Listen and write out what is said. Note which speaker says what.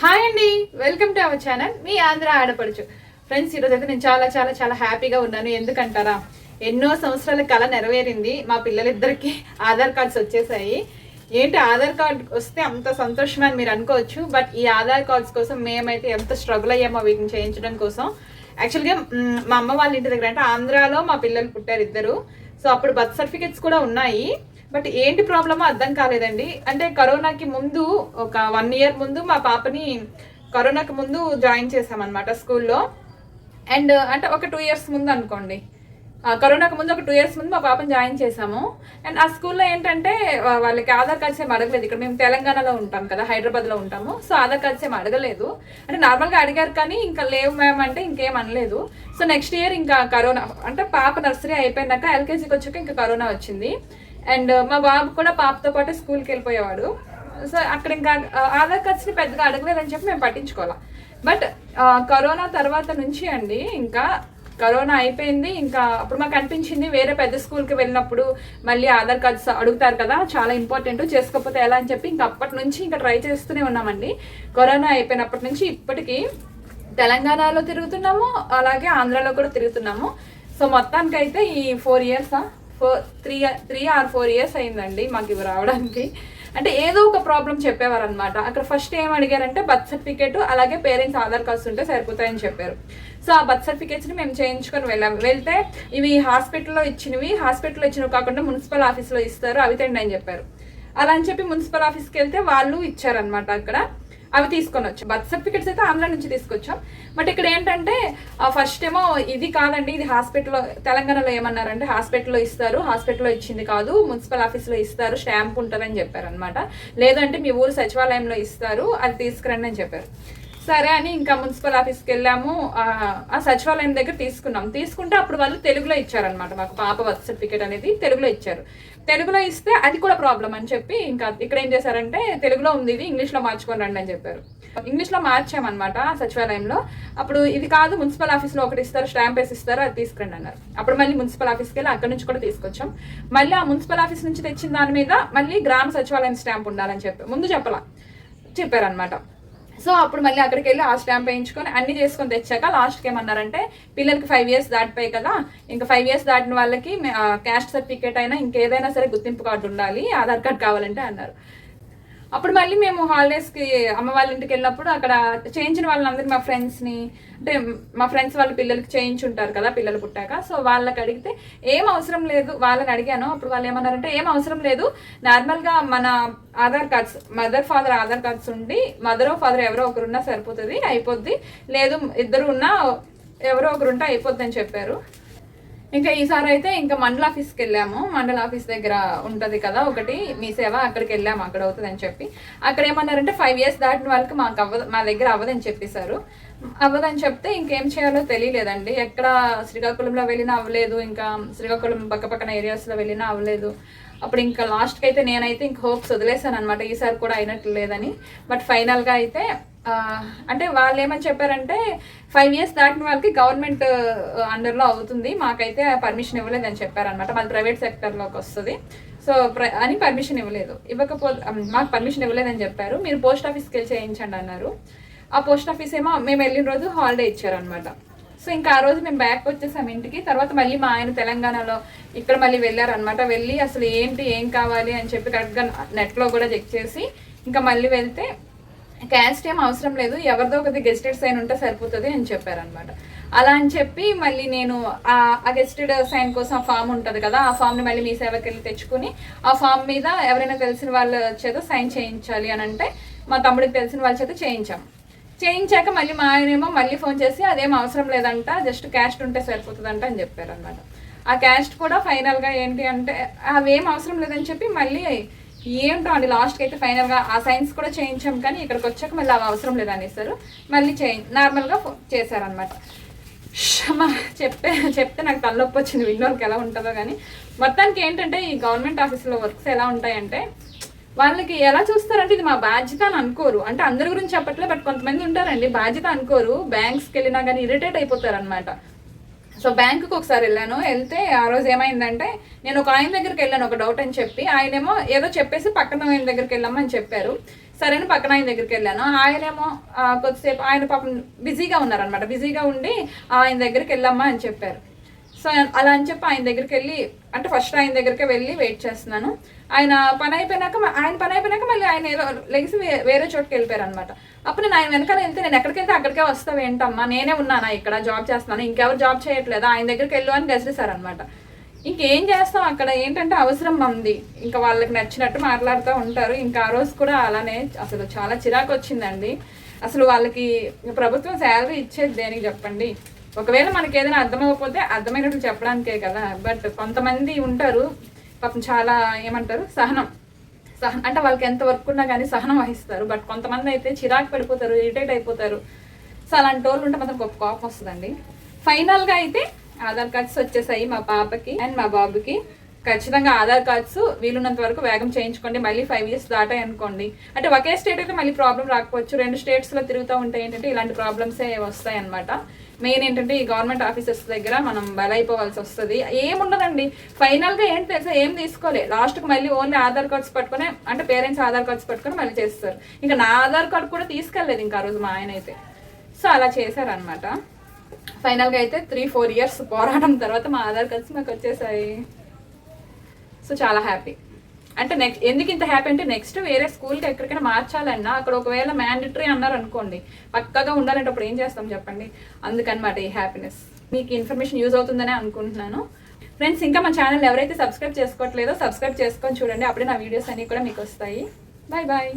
Speaker 1: Hi అండి welcome to our channel. మీ ఆంధ్ర ఆడపడుచు. ఫ్రెండ్స్ ఈరోజు అయితే నేను చాలా చాలా చాలా హ్యాపీగా ఉన్నాను. ఎందుకంటారా? ఎన్నో సంవత్సరాల కళ నెరవేరింది. మా పిల్లలిద్దరికి ఆధార్ కార్డ్స్ వచ్చేసాయి. ఏంటి ఆధార్ కార్డ్ వస్తే అంత సంతోషం అని మీరు అనుకోవచ్చు బట్ ఈ ఆధార్ కార్డ్స్ కోసం మేమైతే ఎంత స్ట్రగుల్ అయ్యామో వీటిని చేయించడం కోసం. యాక్చువల్గా మా అమ్మ వాళ్ళ ఇంటి దగ్గర అంటే ఆంధ్రాలో మా పిల్లలు పుట్టారు ఇద్దరు. సో అప్పుడు బర్త్ సర్టిఫికెట్స్ కూడా ఉన్నాయి. బట్ ఏంటి ప్రాబ్లమో అర్థం కాలేదండి. అంటే కరోనాకి ముందు ఒక వన్ ఇయర్ ముందు మా పాపని కరోనాకి ముందు జాయిన్ చేసామన్నమాట స్కూల్లో. అండ్ అంటే ఒక టూ ఇయర్స్ ముందు అనుకోండి. కరోనాకు ముందు ఒక టూ ఇయర్స్ ముందు మా పాపని జాయిన్ చేసాము అండ్ ఆ స్కూల్లో ఏంటంటే వాళ్ళకి ఆధార్ కార్డ్స్ ఏం అడగలేదు. ఇక్కడ మేము తెలంగాణలో ఉంటాం కదా హైదరాబాద్లో ఉంటాము. సో ఆధార్ కార్డ్స్ ఏం అడగలేదు. అంటే నార్మల్గా అడిగారు కానీ ఇంకా లేవు మేము అంటే ఇంకేం అనలేదు. సో నెక్స్ట్ ఇయర్ ఇంకా కరోనా అంటే పాప నర్సరీ అయిపోయినాక ఎల్కేజీకి వచ్చాక ఇంకా కరోనా వచ్చింది. అండ్ మా బాబు కూడా పాపతో పాటు స్కూల్కి వెళ్ళిపోయేవాడు. సో అక్కడ ఇంకా ఆధార్ కార్డ్స్ని పెద్దగా అడగలేదని చెప్పి మేము పట్టించుకోవాలి. బట్ కరోనా తర్వాత నుంచి అండి ఇంకా కరోనా అయిపోయింది ఇంకా అప్పుడు మాకు అనిపించింది వేరే పెద్ద స్కూల్కి వెళ్ళినప్పుడు మళ్ళీ ఆధార్ కార్డ్స్ అడుగుతారు కదా చాలా ఇంపార్టెంట్ చేసుకోకపోతే ఎలా అని చెప్పి ఇంకా అప్పటి నుంచి ఇంకా ట్రై చేస్తూనే ఉన్నామండి. కరోనా అయిపోయినప్పటి నుంచి ఇప్పటికీ తెలంగాణలో తిరుగుతున్నాము అలాగే ఆంధ్రాలో కూడా తిరుగుతున్నాము. సో మొత్తానికైతే ఈ four ఇయర్సా? Four three three or four years అయిందండి మాకు ఇవి రావడానికి. అంటే ఏదో ఒక ప్రాబ్లం చెప్పేవారు అనమాట అక్కడ ఫస్ట్ ఏం అడిగారంటే బర్త్ సర్టిఫికేట్ అలాగే పేరెంట్స్ ఆధార్ కార్డ్స్ ఉంటే సరిపోతాయని చెప్పారు. సో ఆ బర్త్ సర్టిఫికేట్స్ని మేము చేయించుకొని వెళ్ళాం. వెళ్తే ఇవి హాస్పిటల్లో ఇచ్చినవి హాస్పిటల్లో ఇచ్చినవి కాకుండా మున్సిపల్ ఆఫీస్లో ఇస్తారు అవి తిండి అని చెప్పారు. అలా అని చెప్పి మున్సిపల్ ఆఫీస్కి వెళ్తే వాళ్ళు ఇచ్చారనమాట అక్కడ. అవి తీసుకొని వచ్చాం. బర్త్ సర్టిఫికెట్స్ అయితే ఆంధ్ర నుంచి తీసుకొచ్చాం. బట్ ఇక్కడ ఏంటంటే ఫస్ట్ ఏమో ఇది కాదండి ఇది హాస్పిటల్లో తెలంగాణలో ఏమన్నారంటే హాస్పిటల్లో ఇస్తారు హాస్పిటల్లో ఇచ్చింది కాదు మున్సిపల్ ఆఫీస్లో ఇస్తారు స్టాంప్ ఉంటుందని చెప్పారు అనమాట లేదంటే మీ ఊరు సచివాలయంలో ఇస్తారు అది తీసుకురండి అని చెప్పారు. సరే అని ఇంకా మున్సిపల్ ఆఫీస్కి వెళ్ళాము. ఆ, సచివాలయం దగ్గర తీసుకున్నాం. తీసుకుంటే అప్పుడు వాళ్ళు తెలుగులో ఇచ్చారనమాట మాకు పాప బర్త్ సర్టిఫికేట్ అనేది తెలుగులో ఇచ్చారు. తెలుగులో ఇస్తే అది కూడా ప్రాబ్లం అని చెప్పి ఇంకా ఇక్కడ ఏం చేశారంటే తెలుగులో ఉంది ఇది ఇంగ్లీష్లో మార్చుకొని రండి అని చెప్పారు. ఇంగ్లీష్లో మార్చామన్నమాట ఆ సచివాలయంలో. అప్పుడు ఇది కాదు మున్సిపల్ ఆఫీస్లో ఒకటి ఇస్తారు స్టాంప్ వేసి ఇస్తారు అది తీసుకురండి అన్నారు. అప్పుడు మళ్ళీ మున్సిపల్ ఆఫీస్కి వెళ్ళి అక్కడ నుంచి కూడా తీసుకొచ్చాం. మళ్ళీ ఆ మున్సిపల్ ఆఫీస్ నుంచి తెచ్చిన దాని మీద మళ్ళీ గ్రామ సచివాలయం స్టాంప్ ఉండాలని చెప్పి ముందు చెప్పలా చెప్పారనమాట సో అప్పుడు మళ్ళీ అక్కడికి వెళ్ళి ఆ స్టాంప్ వేయించుకొని అన్ని చేసుకొని తెచ్చాక లాస్ట్కి ఏమన్నారంటే పిల్లలకి ఫైవ్ ఇయర్స్ దాటిపోయి కదా ఇంకా ఫైవ్ ఇయర్స్ దాటిన వాళ్ళకి క్యాస్ట్ సర్టిఫికేట్ అయినా ఇంకేదైనా సరే గుర్తింపు కార్డు ఉండాలి ఆధార్ కార్డ్ కావాలంటే అన్నారు. అప్పుడు మళ్ళీ మేము హాలిడేస్కి అమ్మ వాళ్ళ ఇంటికి వెళ్ళినప్పుడు అక్కడ చేయించిన వాళ్ళందరూ మా ఫ్రెండ్స్ని అంటే మా ఫ్రెండ్స్ వాళ్ళ పిల్లలకి చేయించుంటారు కదా పిల్లలు పుట్టాక. సో వాళ్ళకి అడిగితే ఏం అవసరం లేదు? వాళ్ళని అడిగాను. అప్పుడు వాళ్ళు ఏమన్నారంటే ఏం అవసరం లేదు. నార్మల్గా మన Aadhaar cards mother father Aadhaar cards ఉండి మదర్ ఫాదర్ ఎవరో ఒకరున్నా సరిపోతుంది అయిపోద్ది. లేదు ఇద్దరు ఉన్నా ఎవరో ఒకరు ఉంటే అయిపోద్ది అని చెప్పారు. ఇంకా ఈసారి అయితే ఇంకా మండల ఆఫీస్కి వెళ్ళాము. మండల ఆఫీస్ దగ్గర ఉంటుంది కదా ఒకటి. మీ సేవ అక్కడికి వెళ్ళాము అక్కడ అవుతుంది అని చెప్పి. అక్కడ ఏమన్నారంటే ఫైవ్ ఇయర్స్ దాటిన వాళ్ళకి మాకు అవ్వదు మా దగ్గర అవ్వదని చెప్పేశారు. అవ్వదని చెప్తే ఇంకేం చేయాలో తెలియలేదండి. ఎక్కడ శ్రీకాకుళంలో వెళ్ళినా అవ్వలేదు ఇంకా శ్రీకాకుళం పక్కపక్కన ఏరియాస్లో వెళ్ళినా అవ్వలేదు. అప్పుడు ఇంకా లాస్ట్కి అయితే నేనైతే ఇంక హోప్స్ వదిలేసాను అనమాట ఈసారి కూడా అయినట్లు లేదని. బట్ ఫైనల్గా అయితే అంటే వాళ్ళు ఏమని చెప్పారంటే ఫైవ్ ఇయర్స్ దాటిన వాళ్ళకి గవర్నమెంట్ అండర్లో అవుతుంది. మాకైతే పర్మిషన్ ఇవ్వలేదని చెప్పారనమాట మాది ప్రైవేట్ సెక్టర్లోకి వస్తుంది. సో అని పర్మిషన్ ఇవ్వలేదు. ఇవ్వకపోతే మాకు పర్మిషన్ ఇవ్వలేదని చెప్పారు. మీరు పోస్ట్ ఆఫీస్కి వెళ్ళి చేయించండి అన్నారు. ఆ పోస్ట్ ఆఫీస్ ఏమో మేము వెళ్ళిన రోజు హాలిడే ఇచ్చారనమాట సో ఇంకా ఆ రోజు మేము బ్యాక్ వచ్చేసాం ఇంటికి. తర్వాత మళ్ళీ మా ఆయన తెలంగాణలో ఇక్కడ మళ్ళీ వెళ్ళారనమాట వెళ్ళి అసలు ఏంటి ఏం కావాలి అని చెప్పి కరెక్ట్గా నెట్లో కూడా చెక్ చేసి ఇంకా మళ్ళీ వెళ్తే క్యాస్ట్ ఏం అవసరం లేదు. ఎవరిదో ఒకది గెస్టెడ్ సైన్ ఉంటే సరిపోతుంది అని చెప్పారనమాట అలా అని చెప్పి మళ్ళీ నేను ఆ గెస్టెడ్ సైన్ కోసం ఆ ఫామ్ ఉంటుంది కదా ఆ ఫామ్ని మళ్ళీ మీ సేవకి వెళ్ళి తెచ్చుకుని ఆ ఫామ్ మీద ఎవరైనా తెలిసిన వాళ్ళ చేత సైన్ చేయించాలి అని అంటే మా తమ్ముడికి తెలిసిన వాళ్ళ చేత చేయించాం. చేయించాక మళ్ళీ మా ఆయనేమో మళ్ళీ ఫోన్ చేసి అదేం అవసరం లేదంట జస్ట్ క్యాస్ట్ ఉంటే సరిపోతుందంట అని చెప్పారనమాట ఆ క్యాస్ట్ కూడా ఫైనల్గా ఏంటి అంటే అవేం అవసరం లేదని చెప్పి మళ్ళీ ఏంటో అండి లాస్ట్కి అయితే ఫైనల్గా ఆ సైన్స్ కూడా చేయించాం కానీ ఇక్కడికి వచ్చాక మళ్ళీ అవి అవసరం లేదనేసారు. మళ్ళీ చే నార్మల్గా చేశారనమాట షమ్మా చెప్తే చెప్తే నాకు తలనొప్పి వచ్చింది. విన్నోళ్ళకి ఎలా ఉంటుందో కానీ. మొత్తానికి ఏంటంటే ఈ గవర్నమెంట్ ఆఫీస్లో వర్క్స్ ఎలా ఉంటాయంటే వాళ్ళకి ఎలా చూస్తారంటే ఇది మా బాధ్యత అని అనుకోరు. అంటే అందరి గురించి చెప్పట్లే బట్ కొంతమంది ఉంటారండి బాధ్యత అనుకోరు. బ్యాంక్స్కి వెళ్ళినా కానీ ఇరిటేట్ అయిపోతారు అనమాట సో బ్యాంకుకి ఒకసారి వెళ్ళాను. వెళ్తే ఆ రోజు ఏమైందంటే నేను ఒక ఆయన దగ్గరికి వెళ్ళాను ఒక డౌట్ అని చెప్పి. ఆయనేమో ఏదో చెప్పేసి పక్కన ఆయన దగ్గరికి వెళ్ళామని చెప్పారు. సరే అని పక్కన ఆయన దగ్గరికి వెళ్ళాను. ఆయనేమో కొద్దిసేపు ఆయన పాపం బిజీగా ఉన్నారనమాట బిజీగా ఉండి ఆయన దగ్గరికి వెళ్ళమ్మా అని చెప్పారు. సో అలా అని చెప్పి ఆయన దగ్గరికి వెళ్ళి అంటే ఫస్ట్ ఆయన దగ్గరికి వెళ్ళి వెయిట్ చేస్తున్నాను. ఆయన పని అయిపోయినాక ఆయన పని అయిపోయినాక మళ్ళీ ఆయన ఏదో లెగిసి వేరే చోటుకి వెళ్ళిపోయారు అనమాట అప్పుడు నేను ఆయన వెనకాల వెళ్తే నేను ఎక్కడికి వెళ్తే అక్కడికే వస్తావు ఏంటమ్మా? నేనే ఉన్నానా ఇక్కడ జాబ్ చేస్తున్నాను. ఇంకెవరు జాబ్ చేయట్లేదు? ఆయన దగ్గరికి వెళ్ళు అని గసిరేశారనమాట ఇంకేం చేస్తాం అక్కడ? ఏంటంటే అవసరం ఉంది ఇంకా వాళ్ళకి నచ్చినట్టు మాట్లాడుతూ ఉంటారు. ఇంకా ఆ రోజు కూడా అలానే అసలు చాలా చిరాకు వచ్చిందండి. అసలు వాళ్ళకి ప్రభుత్వం శాలరీ ఇచ్చేది దేనికి చెప్పండి? ఒకవేళ మనకి ఏదైనా అర్థమైపోతే అర్థమైనట్టు చెప్పడానికే కదా. బట్ కొంతమంది ఉంటారు పాపం చాలా ఏమంటారు సహనం. సహనం అంటే వాళ్ళకి ఎంత వర్క్ ఉన్నా కానీ సహనం వహిస్తారు. బట్ కొంతమంది అయితే చిరాకు పడిపోతారు ఇరిటేట్ అయిపోతారు. సో అలాంటి వాళ్ళు ఉంటే మాత్రం గొప్ప కోపం వస్తుందండి. ఫైనల్గా అయితే ఆధార్ కార్డ్స్ వచ్చేసాయి మా పాపకి అండ్ మా బాబుకి. ఖచ్చితంగా ఆధార్ కార్డ్స్ వీలున్నంత వరకు వేగం చేయించుకోండి. మళ్ళీ ఫైవ్ ఇయర్స్ దాటాయి అనుకోండి. అంటే ఒకే స్టేట్ అయితే మళ్ళీ ప్రాబ్లం రాకపోవచ్చు. రెండు స్టేట్స్లో తిరుగుతూ ఉంటే ఏంటంటే ఇలాంటి ప్రాబ్లమ్సే వస్తాయి అనమాట మెయిన్ ఏంటంటే ఈ గవర్నమెంట్ ఆఫీసెస్ దగ్గర మనం బలైపోవాల్సి వస్తుంది. ఏముండదండి. ఫైనల్గా ఏంటి తెలుసా? ఏం తీసుకోలే. లాస్ట్కి మళ్ళీ ఓన్లీ ఆధార్ కార్డ్స్ పట్టుకొని అంటే పేరెంట్స్ ఆధార్ కార్డ్స్ పట్టుకొని మళ్ళీ చేస్తారు. ఇంకా నా ఆధార్ కార్డ్ కూడా తీసుకెళ్ళలేదు ఇంకా ఆ రోజు మా ఆయన అయితే. సో అలా చేశారనమాట ఫైనల్గా అయితే త్రీ ఫోర్ ఇయర్స్ పోరాటం తర్వాత మా ఆధార్ కార్డ్స్ మాకు వచ్చేసాయి. సో చాలా హ్యాపీ. అంటే నెక్స్ట్ ఎందుకు ఇంత హ్యాపీ అంటే నెక్స్ట్ వేరే స్కూల్కి ఎక్కడికైనా మార్చాలన్నా అక్కడ ఒకవేళ మ్యాండటరీ అన్నారు అనుకోండి పక్కగా ఉండాలంటే అప్పుడు ఏం చేస్తాం చెప్పండి? అందుకనమాట ఈ హ్యాపీనెస్. మీకు ఇన్ఫర్మేషన్ యూజ్ అవుతుందనే అనుకుంటున్నాను. ఫ్రెండ్స్ ఇంకా మా ఛానల్ ఎవరైతే సబ్స్క్రైబ్ చేసుకోవట్లేదో సబ్స్క్రైబ్ చేసుకొని చూడండి. అప్పుడే నా వీడియోస్ అన్నీ కూడా మీకు వస్తాయి. Bye bye